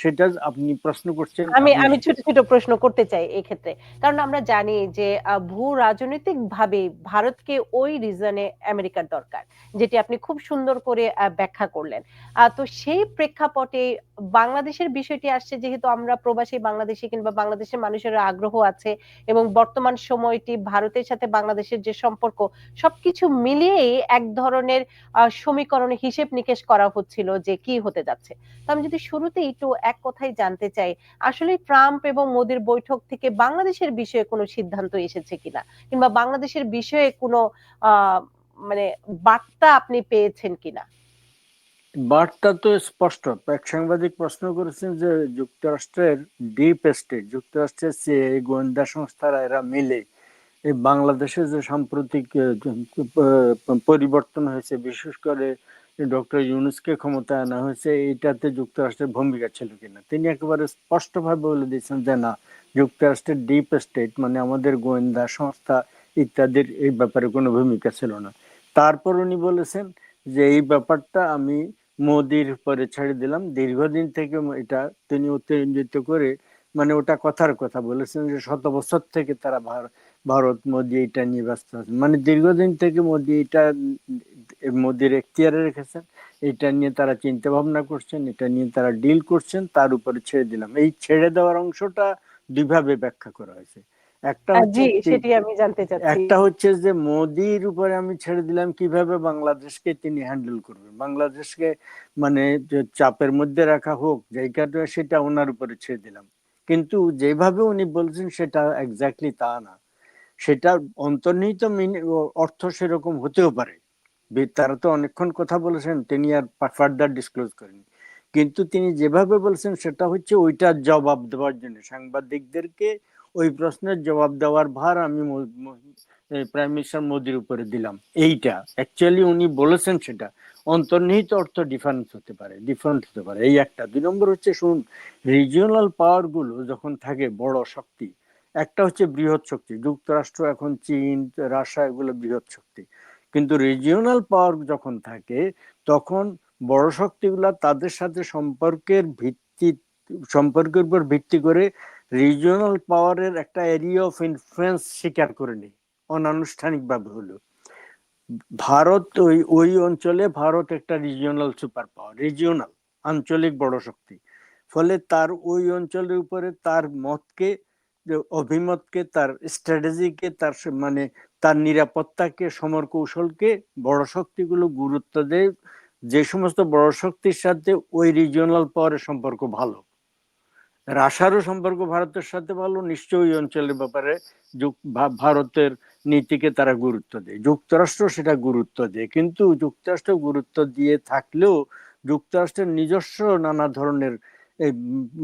সেটা আপনি প্রশ্ন করছেন আমি আমি ছোট, ছোট প্রশ্ন করতে চাই এই ক্ষেত্রে। কারণ আমরা জানি যে ভূ ভূ রাজনৈতিকভাবে ভারতকে ওই রিজনে আমেরিকার দরকার। যেটি আপনি খুব সুন্দর করে ব্যাখ্যা করলেন। তো সেই প্রেক্ষাপটে বাংলাদেশের বিষয়টি আসছে যেহেতু আমরা প্রবাসী বাংলাদেশী কিংবা বাংলাদেশের মানুষের আগ্রহ আছে এবং বর্তমান সময়টি ভারতের সাথে বাংলাদেশের যে সম্পর্ক সবকিছু মিলিয়েই এক ধরনের সমীকরণে হিসেব নিকেশ করা হচ্ছিল যে কি হতে যাচ্ছে। তো আমি যদি শুরুতেই একটু এক কথায় জানতে চাই, আসলে ট্রাম্প এবং মোদির বৈঠক থেকে বাংলাদেশের বিষয়ে কোনো সিদ্ধান্ত এসেছে কিনা? কিংবা বাংলাদেশের বিষয়ে কোনো মানে বার্তা আপনি পেয়েছেন কিনা? বার্তা তো স্পষ্ট। এক সাংবাদিক প্রশ্ন করেছেন যে যুক্তরাষ্ট্রের ডিপ স্টেট, যুক্তরাষ্ট্রের সিআইএ গোয়েন্দা সংস্থারা এরা মিলে এই বাংলাদেশে যে সাম্প্রতিক পরিবর্তন হয়েছে বিশেষ করে ডক্টর ইউনুসকে ক্ষমতায় আনা হয়েছে এইটাতে যুক্তরাষ্ট্রের ভূমিকা ছিল কিনা। তিনি একেবারে স্পষ্টভাবে বলে দিয়েছেন যে না যুক্তরাষ্ট্রের ডিপ স্টেট মানে আমাদের গোয়েন্দা সংস্থা ইত্যাদির এই ব্যাপারে কোনো ভূমিকা ছিল না। তারপর উনি বলেছেন যে এই ব্যাপারটা আমি মোদির উপরে ছেড়ে দিলাম। দীর্ঘদিন থেকে এটা তিনি উত্তেজিত করে মানে ওটা কথার কথা বলেছেন যে শত বছর থেকে তারা ভার ভারত মোদি এটা নিয়ে ব্যস্ত আছেন। মানে দীর্ঘদিন থেকে মোদি এটা মোদির এখতিয়ারে রেখেছেন। এটা নিয়ে তারা চিন্তা ভাবনা করছেন, এটা নিয়ে তারা ডিল করছেন তার উপরে ছেড়ে দিলাম। এই ছেড়ে দেওয়ার অংশটা দুইভাবে ব্যাখ্যা করা হয়েছে। একটা হচ্ছে জি, সেটি আমি জানতে চাচ্ছি। একটা হচ্ছে যে মোদির উপরে আমি ছেড়ে দিলাম কীভাবে বাংলাদেশকে তিনি হ্যান্ডেল করবেন। বাংলাদেশকে মানে চাপের মধ্যে রাখা হোক কারণে সেটা ওনার উপরে ছেড়ে দিলাম। কিন্তু যেভাবে উনি বলছেন সেটা এক্সাক্টলি তা না। সেটা অন্তর্নিহিত মিনি অর্থ সেরকম হতেও পারে। তারা তো অনেকক্ষণ কথা বলেছেন তিনি আর ফার্দার ডিসক্লোজ করেননি। কিন্তু তিনি যেভাবে বলছেন সেটা হচ্ছে ওইটার জবাব দেওয়ার জন্য সাংবাদিকদেরকে ওই প্রশ্নের জবাব দেওয়ার ভার আমি প্রাইম মিনিস্টার মোদির উপরে দিলাম। এইটা অ্যাকচুয়ালি উনি বলেছেন সেটা। অন্তর্নিহিত অর্থ ডিফারেন্স হতে পারে, ডিফারেন্ট হতে পারে। এই একটা। ২ নম্বর হচ্ছে শুনুন রিজিওনাল পাওয়ারগুলো যখন থাকে বড় শক্তি, একটা হচ্ছে বৃহৎ শক্তি। যুক্তরাষ্ট্র এখন চীন, রাশিয়া এগুলো বৃহৎ শক্তি। কিন্তু রিজিওনাল পাওয়ার যখন থাকে তখন বড় শক্তিগুলা তাদের সাথে সম্পর্কের ভিত্তি সম্পর্কের উপর ভিত্তি করে রিজিওনাল পাওয়ারের একটা এরিয়া অফ ইনফ্লুয়েন্স স্বীকার করে নেয়। অনানুষ্ঠানিকভাবে হলো ভারত ওই ওই অঞ্চলে ভারত একটা রিজিওনাল সুপার পাওয়ার। রিজিওনাল আঞ্চলিক বড় শক্তি। ফলে তার ওই অঞ্চলের উপরে তার মতকে অভিমতকে, তার স্ট্র্যাটেজিকে তার মানে তার নিরাপত্তাকে সমর কৌশলকে বড় শক্তিগুলো গুরুত্ব দেয়। যে সমস্ত বড় শক্তির সাথে ওই রিজিওনাল পাওয়ারের সম্পর্ক ভালো। রাশিয়ারও সম্পর্ক ভারতের সাথে ভালো, নিশ্চয়ই অঞ্চলের ব্যাপারে ভারতের নীতিকে তারা গুরুত্ব দেয়। যুক্তরাষ্ট্র সেটা গুরুত্ব দেয়। কিন্তু যুক্তরাষ্ট্র গুরুত্ব দিয়ে থাকলেও যুক্তরাষ্ট্রের নিজস্ব নানা ধরনের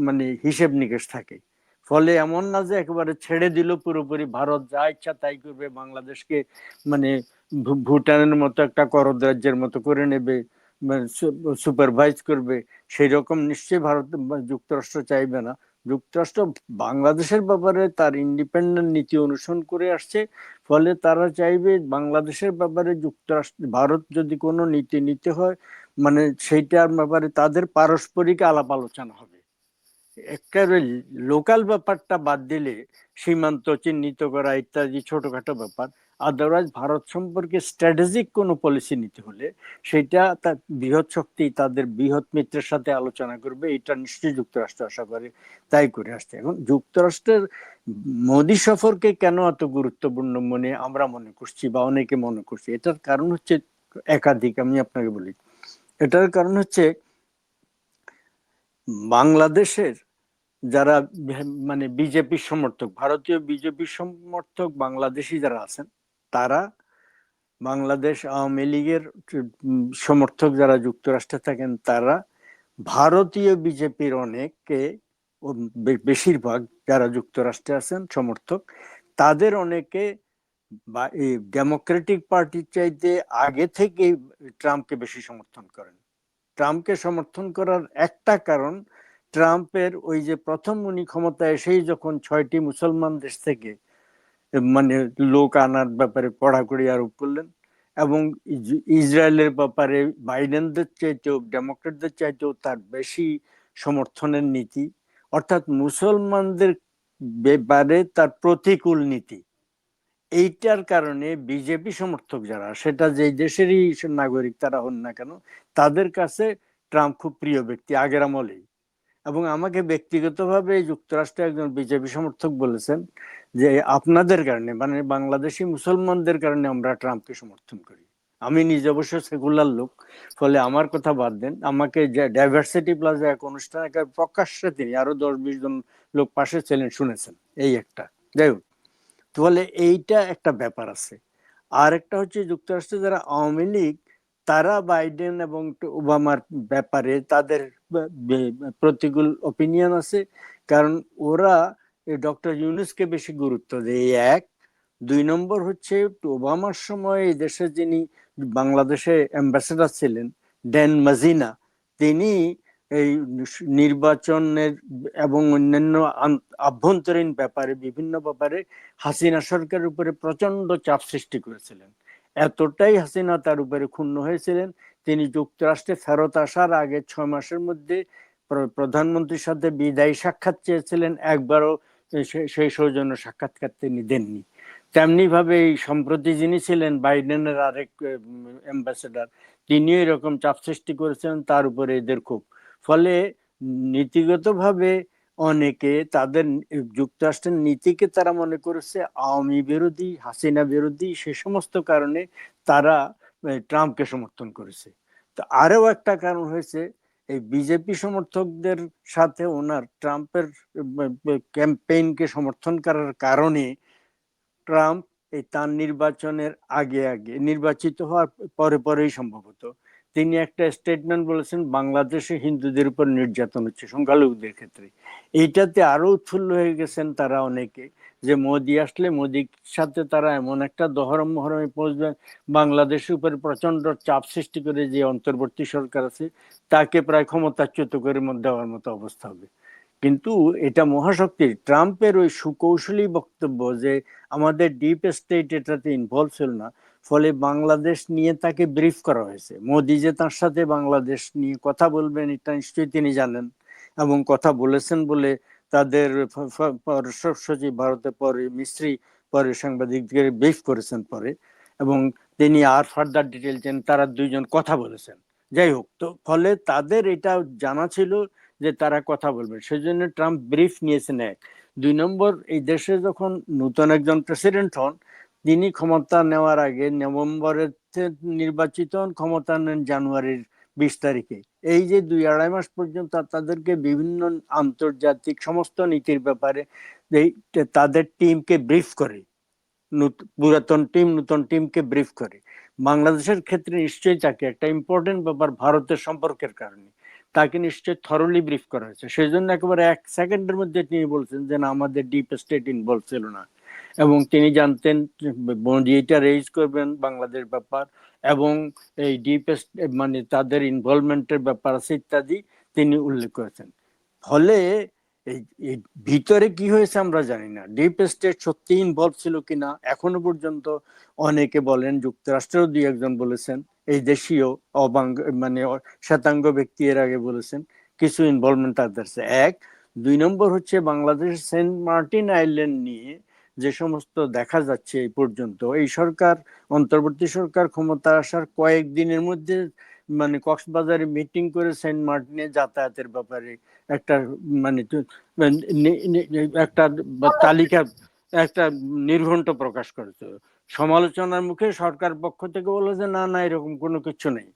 মানে হিসেব নিকেশ থাকে। ফলে এমন না যে একেবারে ছেড়ে দিল পুরোপুরি, ভারত যা ইচ্ছা তাই করবে, বাংলাদেশকে মানে ভুটানের মতো একটা করদ রাজ্যের মতো করে নেবে। মানে সুপারভাইজ করবে। সেইরকম নিশ্চয়ই ভারত যুক্তরাষ্ট্র চাইবে না। যুক্তরাষ্ট্র বাংলাদেশের ব্যাপারে তার ইন্ডিপেন্ডেন্ট নীতি অনুসরণ করে আসছে। ফলে তারা চাইবে বাংলাদেশের ব্যাপারে যুক্তরাষ্ট্র, ভারত যদি কোনো নীতি নিতে হয় মানে সেইটার ব্যাপারে তাদের পারস্পরিক আলাপ আলোচনা হবে। এক্কেবারে লোকাল ব্যাপারটা বাদ দিলে সীমান্ত চিহ্নিত করা ইত্যাদি ছোটখাটো ব্যাপার। আদারওয়াইজ ভারত সম্পর্কে স্ট্র্যাটেজিক কোনো পলিসি নিতে হলে সেটা তার বৃহৎ শক্তি তাদের বৃহৎ মিত্রের সাথে আলোচনা করবে। এটা নিশ্চয়ই যুক্তরাষ্ট্র আশা করে তাই করে আসছে। এখন যুক্তরাষ্ট্রের মোদি সফরকে কেন এত গুরুত্বপূর্ণ মনে আমরা মনে করছি বা অনেকে মনে করছে এটার কারণ হচ্ছে একাধিক আমি আপনাকে বলি। এটার কারণ হচ্ছে বাংলাদেশের যারা মানে বিজেপি সমর্থক, ভারতীয় বিজেপি সমর্থক বাংলাদেশী যারা আছেন তারা বাংলাদেশ আওয়ামী লীগের সমর্থক যারা যুক্তরাষ্ট্রে থাকেন, তারা ভারতীয় বিজেপির অনেকে ও বে, বেশিরভাগ যারা যুক্তরাষ্ট্রে আছেন, সমর্থক, তাদের অনেকে ডেমোক্রেটিক পার্টির চাইতে আগে থেকেই ট্রাম্পকে বেশি সমর্থন করেন। ট্রাম্পকে সমর্থন করার একটা কারণ, ট্রাম্পের ওই যে প্রথম উনি ক্ষমতায় এসেই যখন ছয়টি মুসলমান দেশ থেকে মানে লোক আনার ব্যাপারে কড়াকড়ি আরোপ করলেন এবং ইসরায়েলের ব্যাপারে বাইডেনদের চাইতেও ডেমোক্রেটদের চাইতেও তার বেশি সমর্থনের নীতি। অর্থাৎ মুসলমানদের ব্যাপারে তার প্রতিকূল নীতি। এইটার কারণে বিজেপি সমর্থক যারা, সেটা যে দেশেরই নাগরিক তারা হন না কেন, তাদের কাছে ট্রাম্প খুব প্রিয় ব্যক্তি আগের আমলেই। এবং আমাকে ব্যক্তিগতভাবে যুক্তরাষ্ট্রে একজন বিজেপি সমর্থক বলেছেন যে আপনাদের কারণে মানে বাংলাদেশি মুসলমানদের কারণে আমরা ট্রাম্পকে সমর্থন করি। আমি নিজে অবশ্য সেকুলার লোক, ফলে আমার কথা বাদ দেন। আমাকে যে ডাইভার্সিটি প্লাজা এক অনুষ্ঠান প্রকাশ্যে তিনি আরও দশ বিশ জন লোক পাশে ছিলেন, শুনেছেন। এই একটা। যাই হোক বলে এইটা একটা ব্যাপার আছে। আর একটা হচ্ছে যুক্তরাষ্ট্রে যারা আওয়ামী লীগ তারা বাইডেন এবং ওবামার ব্যাপারে তাদের প্রতিকূল ওপিনিয়ন আছে। কারণ ওরা ডক্টর ইউনুসকে বেশি গুরুত্ব দেয়। এক। দুই নম্বর হচ্ছে ওবামার সময় এই দেশে যিনি বাংলাদেশে অ্যাম্বাসেডার ছিলেন, ড্যান মাজিনা, তিনি এই নির্বাচনের এবং অন্যান্য আভ্যন্তরীণ ব্যাপারে, বিভিন্ন ব্যাপারে হাসিনা সরকারের উপরে প্রচণ্ড চাপ সৃষ্টি করেছিলেন। এতটাই হাসিনা তার উপরে ক্ষুণ্ণ হয়েছিলেন। তিনি যুক্তরাষ্ট্রে ফেরত আসার আগে ছয় মাসের মধ্যে প্রধানমন্ত্রীর সাথে বিদায়ী সাক্ষাৎ চেয়েছিলেন। একবারও সেই সৌজন্য সাক্ষাৎকার তিনি দেননি। তেমনি ভাবে এই সম্প্রতি যিনি ছিলেন বাইডেনের আরেক অ্যাম্বাসেডার, তিনিও এরকম চাপ সৃষ্টি করেছেন তার উপরে এদের খুব ফলে নীতিগতভাবে অনেকে তাদের যুক্তরাষ্ট্রের নীতিকে তারা মনে করেছে আওয়ামী বিরোধী, হাসিনা বিরোধী, সে সমস্ত কারণে তারা ট্রাম্পকে সমর্থন করেছে। তো আরও একটা কারণ হয়েছে, এই বিজেপি সমর্থকদের সাথে ওনার ট্রাম্পের ক্যাম্পেইনকে সমর্থন করার কারণে ট্রাম্প এই তার নির্বাচনের আগে আগে নির্বাচিত হওয়ার পরে পরেই সম্ভবত তিনি একটা স্টেটমেন্ট বলেছেন, বাংলাদেশে হিন্দুদের উপর নির্যাতন হচ্ছে সংখ্যালঘুদের ক্ষেত্রে। এইটাতে আরও উৎফুল্ল হয়ে গেছেন তারা অনেকে, যে মোদি আসলে মোদির সাথে তারা এমন একটা দহরম মহরমে পৌঁছবেন বাংলাদেশের উপর প্রচণ্ড চাপ সৃষ্টি করে যে অন্তর্বর্তী সরকার আছে, তাকে প্রায় ক্ষমতাচ্যুত করে দেওয়ার মতো অবস্থা হবে। কিন্তু এটা মহাশক্তি, ট্রাম্পের ওই সুকৌশলী বক্তব্য যে আমাদের ডিপ স্টেট এটাতে ইনভলভ ছিল না ফলে বাংলাদেশ নিয়ে তাকে ব্রিফ করা হয়েছে। মোদি যে তার সাথে বাংলাদেশ নিয়ে কথা বলবেন, এটা নিশ্চয়ই তিনি জানেন এবং কথা বলেছেন বলে তাদের পররাষ্ট্র সচিব ভারতে পরে মিস্ত্রি পরে সাংবাদিকদের ব্রিফ করেছেন পরে এবং তিনি আর ফার্দার ডিটেল চেন তারা দুইজন কথা বলেছেন। যাই হোক, তো ফলে তাদের এটা জানা ছিল যে তারা কথা বলবেন। সেই জন্য ট্রাম্প ব্রিফ নিয়েছেন এক। দুই নম্বর, এই দেশে যখন নতুন একজন প্রেসিডেন্ট হন তিনি ক্ষমতা নেওয়ার আগে নভেম্বরের নির্বাচিত ক্ষমতা নেন জানুয়ারির বিশ তারিখে। এই যে দুই আড়াই মাস পর্যন্ত তাদেরকে বিভিন্ন আন্তর্জাতিক সমস্ত নীতির ব্যাপারে তাদের টিমকে ব্রিফ করে পুরাতন টিম, নতুন টিমকে ব্রিফ করে। বাংলাদেশের ক্ষেত্রে নিশ্চয়ই তাকে একটা ইম্পর্টেন্ট ব্যাপার ভারতের সম্পর্কের কারণে। তাকে নিশ্চয়ই থরলি ব্রিফ করা হয়েছে। সেই জন্য একেবারে এক সেকেন্ডের মধ্যে তিনি বলছেন যে, না, আমাদের ডিপ স্টেট ইনভলভ ছিল না। এবং তিনি জানতেন এটা রেজ করবেন বাংলাদেশ ব্যাপার এবং এই ডিপ মানে তাদের ইনভলভমেন্টের ব্যাপার আছে ইত্যাদি তিনি উল্লেখ করেছেন। ফলে এই ভিতরে কি হয়েছে আমরা জানি না। ডিপ স্টেট সত্যি ইনভলভ ছিল কিনা এখনও পর্যন্ত অনেকে বলেন, যুক্তরাষ্ট্রেও দুই একজন বলেছেন, এই দেশীয় অবাঙ্গ মানে শ্বেতাঙ্গ ব্যক্তি এর আগে বলেছেন, কিছু ইনভলভমেন্ট তাদের এক, দুই নম্বর হচ্ছে বাংলাদেশ সেন্ট মার্টিন আইল্যান্ড নিয়ে যে সমস্ত দেখা যাচ্ছে এই পর্যন্ত, এই সরকার, অন্তর্বর্তী সরকার ক্ষমতা আসার কয়েকদিনের মধ্যে মানে কক্সবাজারে মিটিং করে সেন্ট মার্টিনে যাতায়াতের ব্যাপারে একটা মানে একটা তালিকা, একটা নির্ঘণ্ট প্রকাশ করেছে। সমালোচনার মুখে সরকার পক্ষ থেকে বলে যে, না না, এরকম কোনো কিছু নেই।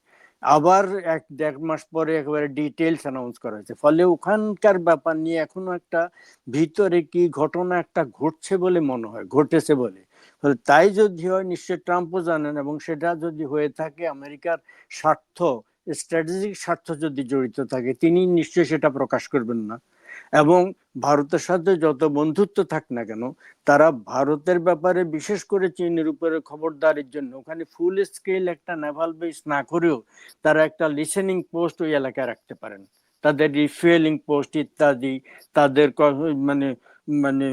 আবার এক দেড় মাস পরে একেবারে ডিটেলস অ্যানাউন্স করা হয়েছে। ফলে ওখানকার ব্যাপার নিয়ে এখনও একটা ভিতরে কি ঘটনা একটা ঘটছে বলে মনে হয়, ঘটেছে বলে। ফলে তাই যদি হয় নিশ্চয় ট্রাম্পও জানেন এবং সেটা যদি হয়ে থাকে, আমেরিকার স্বার্থ স্ট্র্যাটেজিক স্বার্থ যদি জড়িত থাকে, তিনি নিশ্চয়ই সেটা প্রকাশ করবেন না। এবং ভারতের সাথে যত বন্ধুত্ব থাক না কেন তারা ভারতের ব্যাপারে বিশেষ করে চীনের উপরে খবরদারির জন্য ওখানে ফুল স্কেল একটা নেভাল বেস না করেও তারা একটা লিসেনিং পোস্ট ওই এলাকায় রাখতে পারেন। তাদের রিফুয়েলিং পোস্ট ইত্যাদি তাদের মানে মানে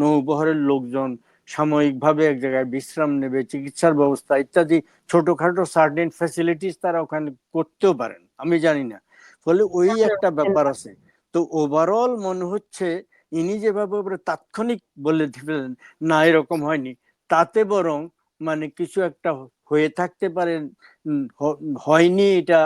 নৌবহরের লোকজন সাময়িকভাবে এক জায়গায় বিশ্রাম নেবে চিকিৎসার ব্যবস্থা ইত্যাদি ছোটখাটো সার্টেন ফ্যাসিলিটিস তারা ওখানে করতেও পারেন। আমি জানি না। ফলে ওই একটা ব্যাপার আছে। তো ওভারঅল মনে হচ্ছে ইনি যেভাবে তাৎক্ষণিক বলে দিলেন, না, এরকম হয়নি। তাতে বরং মানে কিছু একটা হয়ে থাকতে পারে হয়নি এটা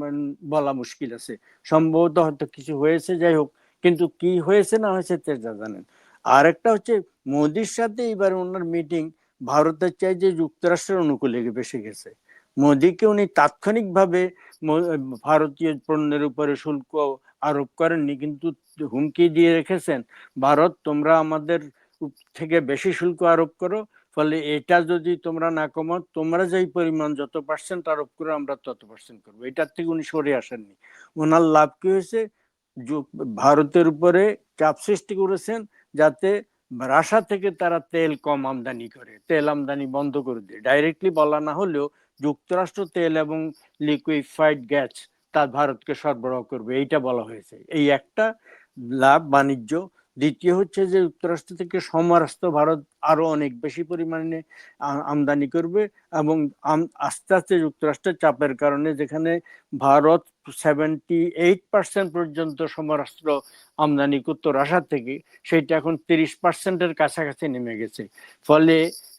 মানে বলা মুশকিল আছে। সম্ভবত হয়তো কিছু হয়েছে, যাই হোক, কিন্তু কি হয়েছে না হয়েছে তা জানেন। আর একটা হচ্ছে মোদির সাথে এবার ওনার মিটিং ভারতের চাই যে যুক্তরাষ্ট্রের অনুকূলে বেশি গেছে। মোদিকে উনি তাৎক্ষণিকভাবে ভারতীয় পণ্যের উপরে শুল্ক আরোপ করেননি, কিন্তু হুমকি দিয়ে রেখেছেন, ভারত, তোমরা আমাদের থেকে বেশি শুল্ক আরোপ করো, ফলে এটা যদি তোমরা না কমাও, তোমরা যেই পরিমাণ যত পার্সেন্ট আরোপ করো, আমরা তত পার্সেন্ট করব। এটার থেকে উনি সরে আসেননি। ওনার লাভ কি হয়েছে? ভারতের উপরে চাপ সৃষ্টি করেছেন যাতে রাশা থেকে তারা তেল কম আমদানি করে, তেল আমদানি বন্ধ করে দেয়। ডাইরেক্টলি বলা না হলেও যুক্তরাষ্ট্র তেল এবং লিকুইফাইড গ্যাস তা ভারতকে সরবরাহ করবে, এইটা বলা হয়েছে। এই একটা লাভ, বাণিজ্য। দ্বিতীয় হচ্ছে যে, যুক্তরাষ্ট্র থেকে সমরাস্ত ভারত আরও অনেক বেশি পরিমাণে আমদানি করবে এবং আস্তে আস্তে যুক্তরাষ্ট্রের চাপের কারণে যেখানে ভারত সেভেন্টি এইট পার্সেন্ট পর্যন্ত সমরাস্ত্র আমদানি করতো রাশিয়া থেকে, সেইটা এখন তিরিশ পার্সেন্টের কাছাকাছি নেমে গেছে। ফলে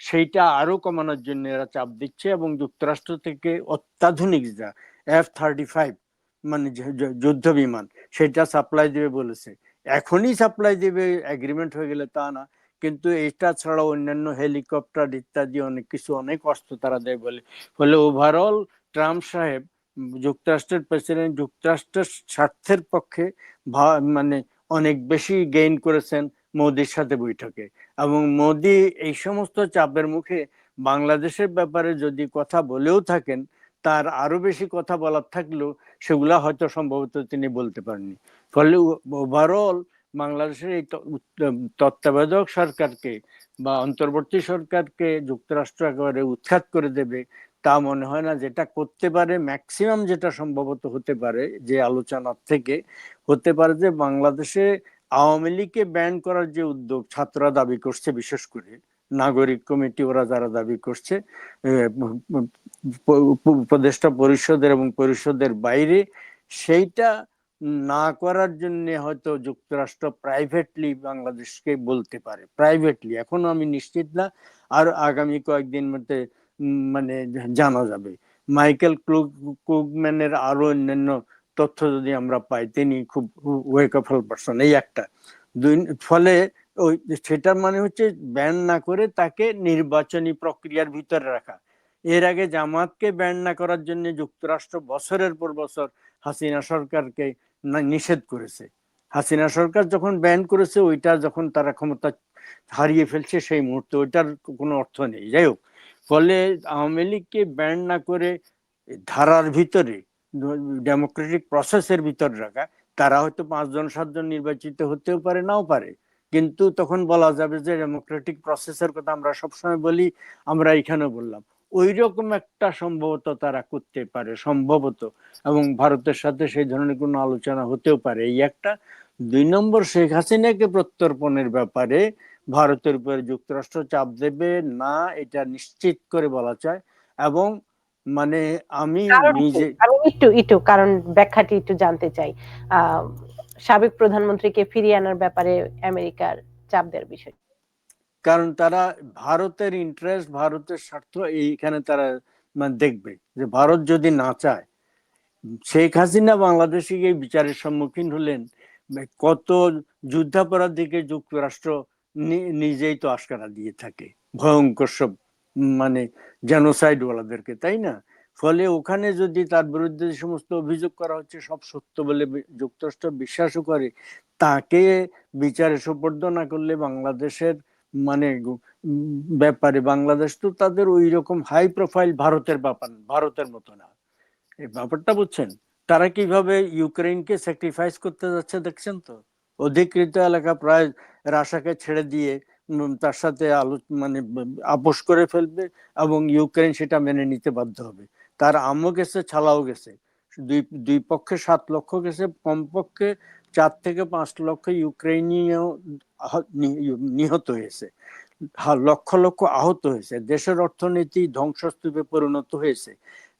সেইটা আরও কমানোর জন্য এরা চাপ দিচ্ছে এবং যুক্তরাষ্ট্র থেকে অত্যাধুনিক যা এফ থার্টি ফাইভ মানে যুদ্ধ বিমান, সেটা সাপ্লাই দিবে বলেছে। এখনই সাপ্লাই দিবে এগ্রিমেন্ট হয়ে গেলে তা না, কিন্তু এটা ছাড়াও অন্যান্য হেলিকপ্টার ইত্যাদি অনেক কিছু, অনেক অস্ত্র তারা দেয় বলে। ফলে ওভারঅল ট্রাম্প সাহেব যুক্তরাষ্ট্রের প্রেসিডেন্ট যুক্তরাষ্ট্রের স্বার্থের পক্ষে মানে অনেক বেশি গেইন করেছেন মোদির সাথে বৈঠকে। এবং মোদি এই সমস্ত চাপের মুখে বাংলাদেশের ব্যাপারে যদি কথা বলেও থাকেন, তার আরও বেশি কথা বলার থাকলেও সেগুলা হয়তো সম্ভবত তিনি বলতে পারেননি। ফলে ওভারঅল বাংলাদেশের এই তত্ত্বাবধায়ক সরকারকে বা অন্তর্বর্তী সরকারকে যুক্তরাষ্ট্র একেবারে উৎখাত করে দেবে তা মনে হয় না যেটা করতে পারে ম্যাক্সিমাম যেটা সম্ভবত হতে পারে যে আলোচনার থেকে, হতে পারে যে বাংলাদেশে আওয়ামী লীগকে ব্যান করার যে উদ্যোগ ছাত্ররা দাবি করছে, বিশেষ করে নাগরিক কমিটি ওরা যারা দাবি করছে উপ- উপ- উপদেষ্টা পরিষদের এবং পরিষদের বাইরে, সেইটা না করার জন্য হয়তো যুক্তরাষ্ট্র প্রাইভেটলি বাংলাদেশকে বলতে পারে প্রাইভেটলি এখনও আমি নিশ্চিত না। আর আগামী কয়েকদিন মধ্যে মানে জানা যাবে। মাইকেল ক্লুগ কুগম্যানের আরও অন্যান্য তথ্য যদি আমরা পাই, তিনি খুব ওয়েকফল পারসন, এই একটা। দুই, ফলে ওই সেটার মানে হচ্ছে ব্যান না করে তাকে নির্বাচনী প্রক্রিয়ার ভিতরে রাখা। এর আগে জামাতকে ব্যান না করার জন্য যুক্তরাষ্ট্র বছরের পর বছর হাসিনা সরকারকে নিষেধ করেছে। হাসিনা সরকার যখন ব্যান করেছে, ওইটা যখন তারা ক্ষমতা হারিয়ে ফেলছে, সেই মুহূর্তে ওইটার কোনো অর্থ নেই। যাই হোক ফলে আওয়ামী লীগকে ব্যান না করে ধারার ভিতরে ডেমোক্রেটিক প্রসেসের ভিতর রাখা, তারা হয়তো পাঁচজন, সাতজন নির্বাচিত হতেও পারে, নাও পারে। কিন্তু তখন বলা যাবে যে ডেমোক্রেটিক প্রসেসের কথা আমরা সবসময় বলি, আমরা এখানে বললাম। ওই রকম একটা সম্ভবত তারা করতে পারে, সম্ভবত। এবং ভারতের সাথে সেই ধরনের কোনো আলোচনা হতেও পারে। এই একটা। দুই নম্বর শেখ হাসিনাকে প্রত্যর্পণের ব্যাপারে ভারতের উপরে যুক্তরাষ্ট্র চাপ দেবে না এটা নিশ্চিত করে বলা চায় এবং মানে আমি নিজে আমি একটু একটু কারণ ব্যাখ্যাটি একটু জানতে চাই। সাবেক প্রধানমন্ত্রীকে ফিরিয়ে আনার ব্যাপারে আমেরিকার চাপ দেওয়ার বিষয়। কারণ তারা ভারতের ইন্টারেস্ট ভারতের স্বার্থ এইখানে তারা মানে দেখবে যে ভারত যদি না চায় শেখ হাসিনা বাংলাদেশে গিয়ে বিচারের সম্মুখীন হলেন কত যুদ্ধাপরাধীকে যুক্তরাষ্ট্র নিজেই তো আশকারা দিয়ে থাকে। ভয়ঙ্কর সব মানে জেনোসাইড ওয়ালাদেরকে তাই না? ফলে ওখানে যদি তার বিরুদ্ধে যে সমস্ত অভিযোগ করা হচ্ছে, সব সত্য বলে যুক্তরাষ্ট্র বিশ্বাসও করে, তাকে বিচারে সোপর্দ না করলে বাংলাদেশের মানে ব্যাপারে বাংলাদেশ তো তাদের ওই রকম হাই প্রোফাইল ভারতের ব্যাপার, ভারতের মতো না। এই ব্যাপারটা বুঝছেন? তারা কীভাবে ইউক্রেনকে স্যাক্রিফাইস করতে যাচ্ছে, দেখছেন তো? অধিকৃত এলাকা প্রায় রাশাকে ছেড়ে দিয়ে তার সাথে আলো মানে আপোষ করে ফেলবে এবং ইউক্রেন সেটা মেনে নিতে বাধ্য হবে। তার আমও গেছে, ছালাও গেছে। দুই দুই পক্ষে সাত লক্ষ গেছে, কমপক্ষে চার থেকে পাঁচ লক্ষ ইউক্রেনীয় নিহত হয়েছে। লক্ষ লক্ষ আহত হয়েছে। দেশের অর্থনীতি ধ্বংসস্তূপে পরিণত হয়েছে।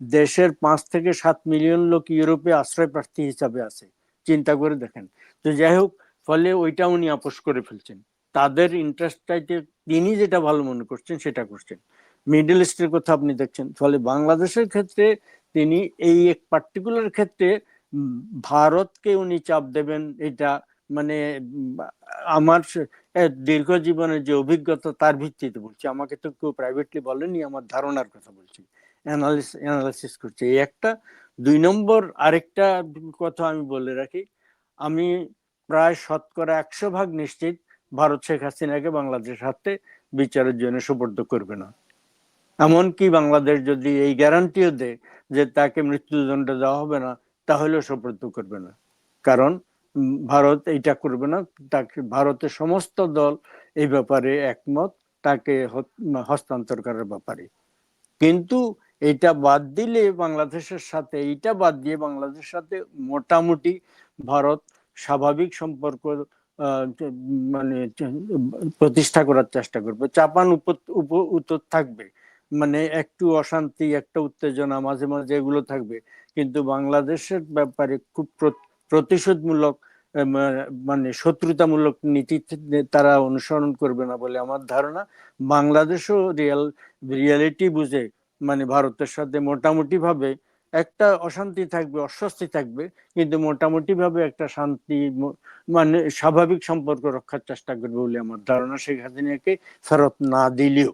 দেশের পাঁচ থেকে সাত মিলিয়ন লোক ইউরোপে আশ্রয় প্রার্থী হিসাবে আছে। চিন্তা করে দেখেন। তো যাই হোক ফলে ওইটা উনি আপোষ করে ফেলছেন। তাদের ইন্টারেস্ট চাইতে তিনি যেটা ভালো মনে করছেন সেটা করছেন। মিডল ইস্টের কথা আপনি দেখছেন, ফলে বাংলাদেশের ক্ষেত্রে তিনি এই এক পার্টিকুলার ক্ষেত্রে ভারতকে উনি চাপ দেবেন, এটা মানে আমার দীর্ঘ জীবনের যে অভিজ্ঞতা তার ভিত্তিতে বলছি। আমাকে তো কেউ প্রাইভেটলি বলেনি আমার ধারণার কথা বলছি। অ্যানালিসিস করছে। এই একটা, দুই নম্বর আরেকটা কথা আমি বলে রাখি। আমি প্রায় শতকরা একশো ভাগ নিশ্চিত ভারত শেখ হাসিনাকে বাংলাদেশের হাতে বিচারের জন্য সুপর্দ করবে না। এমনকি বাংলাদেশ যদি এই গ্যারান্টিও দেয় যে তাকে মৃত্যুদণ্ড দেওয়া হবে না, তাহলেও সুপর্দ করবে না। কারণ ভারত এইটা করবে না, তাকে ভারতের সমস্ত দল এই ব্যাপারে একমত, তাকে হস্তান্তর করার ব্যাপারে। কিন্তু এটা বাদ দিলে বাংলাদেশের সাথে, এইটা বাদ দিয়ে বাংলাদেশের সাথে মোটামুটি ভারত স্বাভাবিক সম্পর্ক মানে প্রতিষ্ঠা করার চেষ্টা করবে। চাপান উত্তর থাকবে। মানে একটু অশান্তি, একটা উত্তেজনা মাঝে মাঝে এগুলো থাকবে। কিন্তু বাংলাদেশের ব্যাপারে খুব প্রতিশোধমূলক মানে শত্রুতামূলক নীতি তারা অনুসরণ করবে না বলে আমার ধারণা। বাংলাদেশও রিয়াল, রিয়ালিটি বুঝে মানে ভারতের সাথে মোটামুটি ভাবে একটা অশান্তি থাকবে, অস্বস্তি থাকবে, কিন্তু মোটামুটি ভাবে একটা শান্তি মানে স্বাভাবিক সম্পর্ক রক্ষার চেষ্টা করবে বলে আমার ধারণা শেখ হাসিনাকে ফেরত না দিলেও।